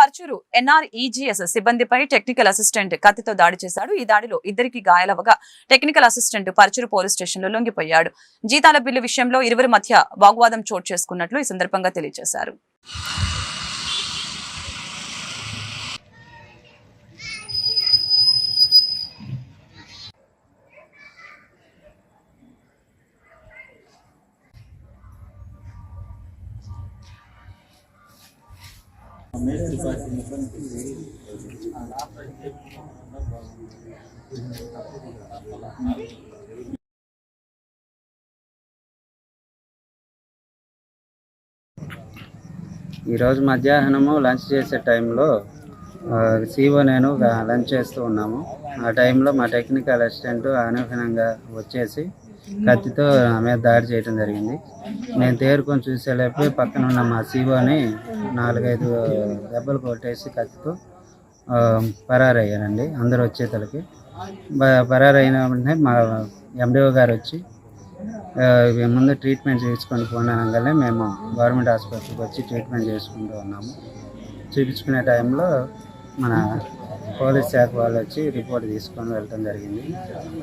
Parchur NREGS సిబ్బందిపై technical assistant కత్తితో దాడి చేశాడు. ఈ దాడిలో ఇద్దరికి గాయాలవగా టెక్నికల్ అసిస్టెంట్ పర్చూరు పోలీస్ స్టేషన్లో లొంగిపోయాడు. జీతాల బిల్లు విషయంలో ఇరువురి మధ్య వాగ్వాదం చోటు చేసుకున్నట్లు ఈ సందర్భంగా తెలియజేశారు. ఈరోజు మధ్యాహ్నము లంచ్ చేసే టైంలో సీఓ నేను లంచ్ చేస్తూ ఉన్నాము. ఆ టైంలో మా టెక్నికల్ అసిస్టెంట్ అనూహ్యంగా వచ్చేసి కత్తితో నా మీద దాడి చేయడం జరిగింది. నేను తేరుకొని చూసేలేపి పక్కన ఉన్న మా సీఓని నాలుగైదు దెబ్బలు కొట్టేసి కత్తితో పరారయ్యానండి అందరూ వచ్చేతలకి. పరారైన వెంటనే మా ఎండిఓ గారు వచ్చి ముందు ట్రీట్మెంట్ చేసుకొని పోయినాకనే మేము గవర్నమెంట్ హాస్పిటల్కి వచ్చి ట్రీట్మెంట్ చేసుకుంటూ ఉన్నాము. చూపించుకునే టైంలో మన పోలీస్ శాఖ వాళ్ళు వచ్చి రిపోర్ట్ తీసుకొని వెళ్ళటం జరిగింది.